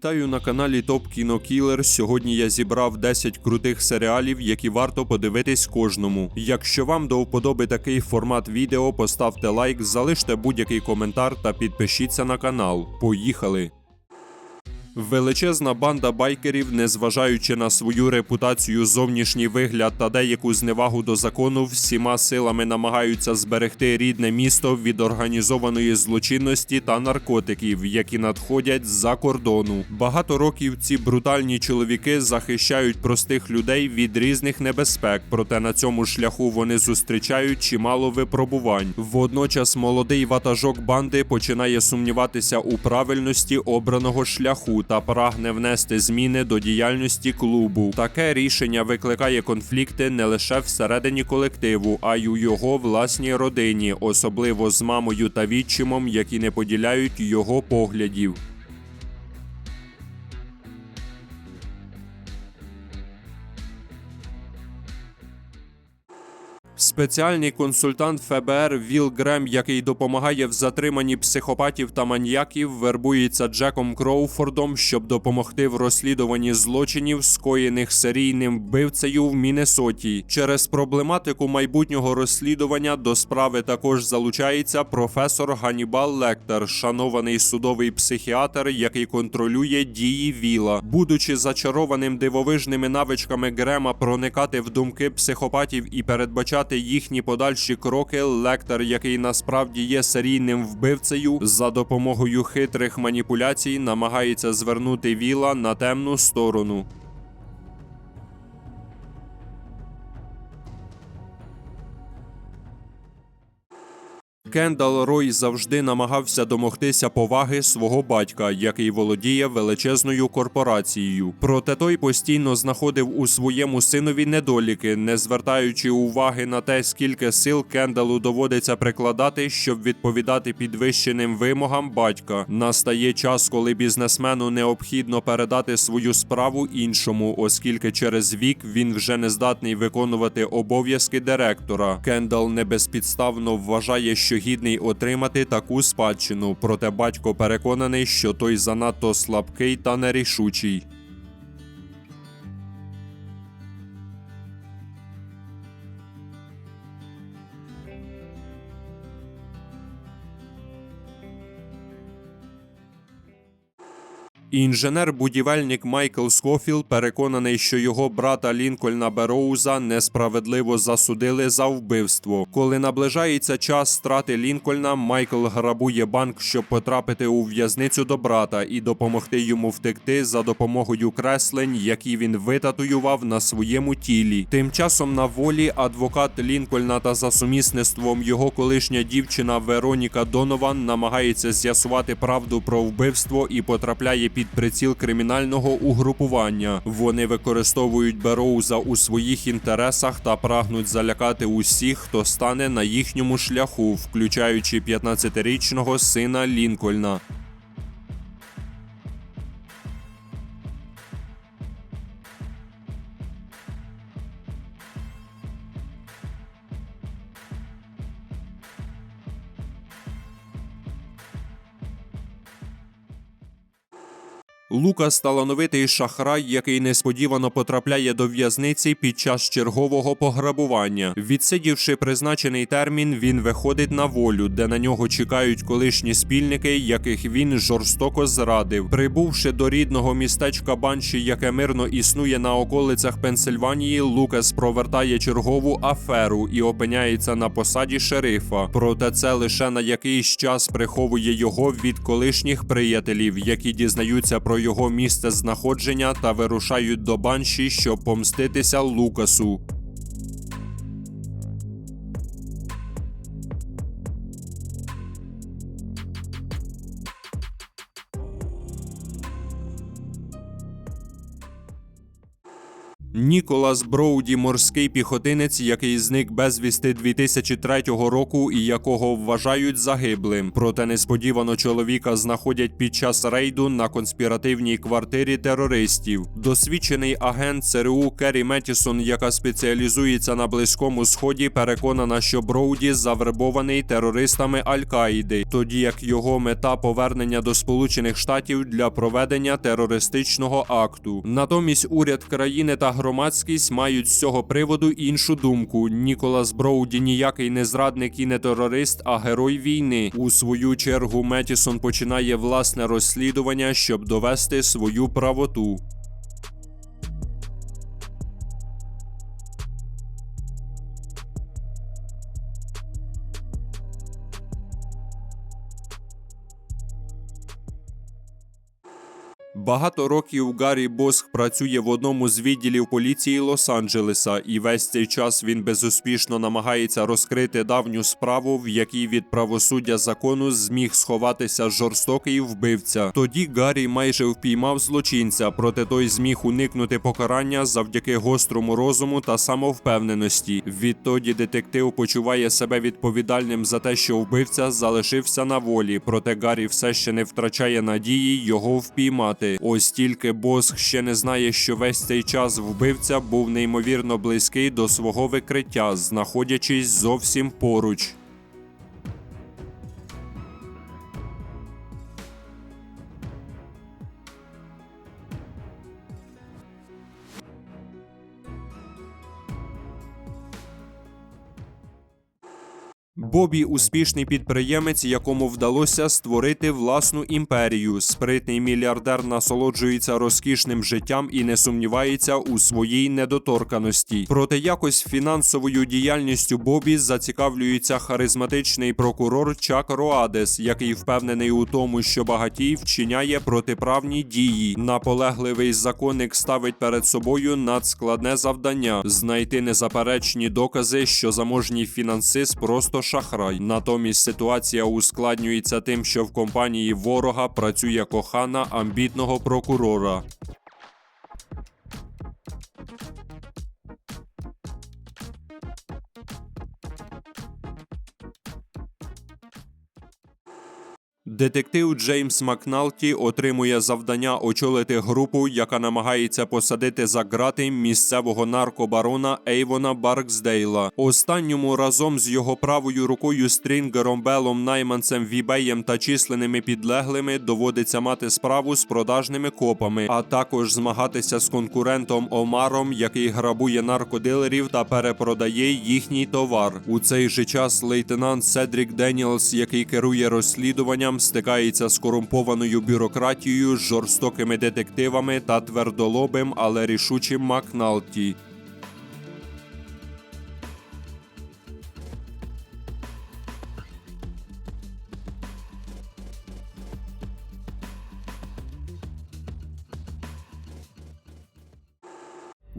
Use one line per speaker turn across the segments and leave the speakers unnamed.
Вітаю на каналі Топ Кіно Кілер. Сьогодні я зібрав 10 крутих серіалів, які варто подивитись кожному. Якщо вам до вподоби такий формат відео, поставте лайк, залиште будь-який коментар та підпишіться на канал. Поїхали! Величезна банда байкерів, незважаючи на свою репутацію, зовнішній вигляд та деяку зневагу до закону, всіма силами намагаються зберегти рідне місто від організованої злочинності та наркотиків, які надходять з-за кордону. Багато років ці брутальні чоловіки захищають простих людей від різних небезпек, проте на цьому шляху вони зустрічають чимало випробувань. Водночас молодий ватажок банди починає сумніватися у правильності обраного шляху та прагне внести зміни до діяльності клубу. Таке рішення викликає конфлікти не лише всередині колективу, а й у його власній родині, особливо з мамою та відчимом, які не поділяють його поглядів. Спеціальний консультант ФБР Віл Грем, який допомагає в затриманні психопатів та маньяків, вербується Джеком Кроуфордом, щоб допомогти в розслідуванні злочинів, скоєних серійним вбивцею в Міннесоті. Через проблематику майбутнього розслідування до справи також залучається професор Ганібал Лектор, шанований судовий психіатр, який контролює дії Віла, будучи зачарованим дивовижними навичками Грема проникати в думки психопатів і передбачати їхні подальші кроки, лектор, який насправді є серійним вбивцею, за допомогою хитрих маніпуляцій намагається звернути віла на темну сторону. Кендал Рой завжди намагався домогтися поваги свого батька, який володіє величезною корпорацією. Проте той постійно знаходив у своєму синові недоліки, не звертаючи уваги на те, скільки сил Кендалу доводиться прикладати, щоб відповідати підвищеним вимогам батька. Настає час, коли бізнесмену необхідно передати свою справу іншому, оскільки через вік він вже не здатний виконувати обов'язки директора. Кендал небезпідставно вважає, що гідний отримати таку спадщину, проте батько переконаний, що той занадто слабкий та нерішучий. Інженер-будівельник Майкл Скофіл переконаний, що його брата Лінкольна Бероуза несправедливо засудили за вбивство. Коли наближається час страти Лінкольна, Майкл грабує банк, щоб потрапити у в'язницю до брата і допомогти йому втекти за допомогою креслень, які він витатуював на своєму тілі. Тим часом на волі адвокат Лінкольна та за сумісництвом його колишня дівчина Вероніка Донован намагається з'ясувати правду про вбивство і потрапляє під приціл кримінального угрупування. Вони використовують Бероуза у своїх інтересах та прагнуть залякати усіх, хто стане на їхньому шляху, включаючи 15-річного сина Лінкольна. Лукас талановитий шахрай, який несподівано потрапляє до в'язниці під час чергового пограбування. Відсидівши призначений термін, він виходить на волю, де на нього чекають колишні спільники, яких він жорстоко зрадив. Прибувши до рідного містечка Банші, яке мирно існує на околицях Пенсильванії, Лукас провертає чергову аферу і опиняється на посаді шерифа. Проте це лише на якийсь час приховує його від колишніх приятелів, які дізнаються про його місце знаходження та вирушають до банші, щоб помститися Лукасу. Ніколас Броуді, морський піхотинець, який зник безвісти 2003 року і якого вважають загиблим. Проте несподівано чоловіка знаходять під час рейду на конспіративній квартирі терористів. Досвідчений агент ЦРУ Керрі Метісон, яка спеціалізується на близькому сході, переконана, що Броуді завербований терористами Аль-Каїди, тоді як його мета повернення до Сполучених Штатів для проведення терористичного акту. Натомість уряд країни та громадськість мають з цього приводу іншу думку. Ніколас Броуді ніякий не зрадник і не терорист, а герой війни. У свою чергу Метісон починає власне розслідування, щоб довести свою правоту. Багато років Гаррі Босх працює в одному з відділів поліції Лос-Анджелеса, і весь цей час він безуспішно намагається розкрити давню справу, в якій від правосуддя закону зміг сховатися жорстокий вбивця. Тоді Гаррі майже впіймав злочинця, проте той зміг уникнути покарання завдяки гострому розуму та самовпевненості. Відтоді детектив почуває себе відповідальним за те, що вбивця залишився на волі, проте Гаррі все ще не втрачає надії його впіймати. Ось тільки Босх ще не знає, що весь цей час вбивця був неймовірно близький до свого викриття, знаходячись зовсім поруч. Бобі успішний підприємець, якому вдалося створити власну імперію. Спритний мільярдер насолоджується розкішним життям і не сумнівається у своїй недоторканості. Проте якось фінансовою діяльністю Бобі зацікавлюється харизматичний прокурор Чак Роадес, який впевнений у тому, що багатій вчиняє протиправні дії. Наполегливий законник ставить перед собою надскладне завдання знайти незаперечні докази, що заможній фінансист просто шахрай. Натомість ситуація ускладнюється тим, що в компанії ворога працює кохана амбітного прокурора. Детектив Джеймс Макналті отримує завдання очолити групу, яка намагається посадити за грати місцевого наркобарона Ейвона Барксдейла. Останньому разом з його правою рукою Стрінгером Белом Найманцем Вібеєм та численними підлеглими доводиться мати справу з продажними копами, а також змагатися з конкурентом Омаром, який грабує наркодилерів та перепродає їхній товар. У цей же час лейтенант Седрік Деніелс, який керує розслідуванням, стикається з корумпованою бюрократією, жорстокими детективами та твердолобим, але рішучим Макналті.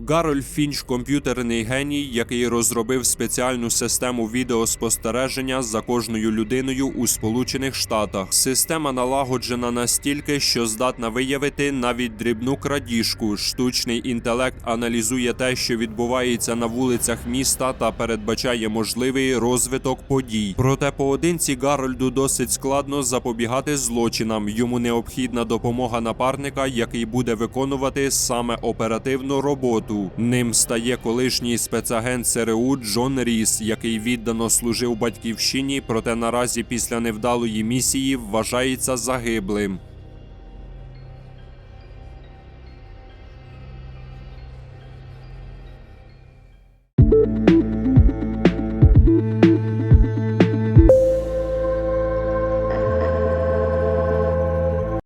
Гарольд Фінч комп'ютерний геній, який розробив спеціальну систему відеоспостереження за кожною людиною у Сполучених Штатах. Система налагоджена настільки, що здатна виявити навіть дрібну крадіжку. Штучний інтелект аналізує те, що відбувається на вулицях міста, та передбачає можливий розвиток подій. Проте поодинці Гарольду досить складно запобігати злочинам. Йому необхідна допомога напарника, який буде виконувати саме оперативну роботу. Ним стає колишній спецагент СРУ Джон Ріс, який віддано служив батьківщині, проте наразі після невдалої місії вважається загиблим.